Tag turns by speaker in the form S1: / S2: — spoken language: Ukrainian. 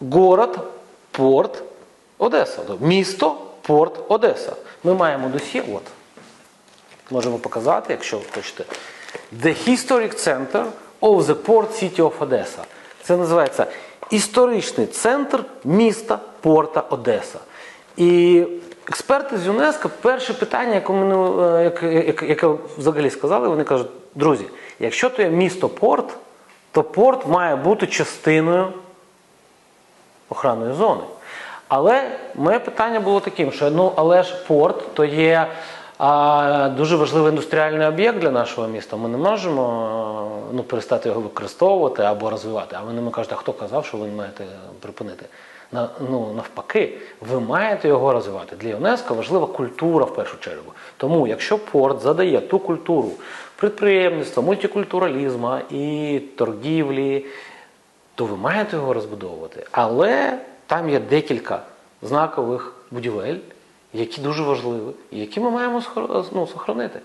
S1: город, порт, Одеса. Тобто Місто, порт, Одеса. Ми маємо досі, от. Можемо показати, якщо хочете. The Historic Center of the Port City of Odessa. Це називається історичний центр міста порта Одеса. І експерти з ЮНЕСКО перше питання, яке, е, яке, яке взагалі сказали, вони кажуть, друзі, якщо то є місто порт, то порт має бути частиною охранної зони. Але моє питання було таким, що ну але ж порт то є а, дуже важливий індустріальний об'єкт для нашого міста. Ми не можемо ну, перестати його використовувати або розвивати. А вони мені кажуть, а хто казав, що ви маєте припинити? На, ну, навпаки, ви маєте його розвивати. Для ЮНЕСКО важлива культура в першу чергу. Тому, якщо порт задає ту культуру підприємництва, мультикультуралізму і торгівлі, то ви маєте його розбудовувати. Але там є декілька знакових будівель, які дуже важливі, і які ми маємо ну, сохранити.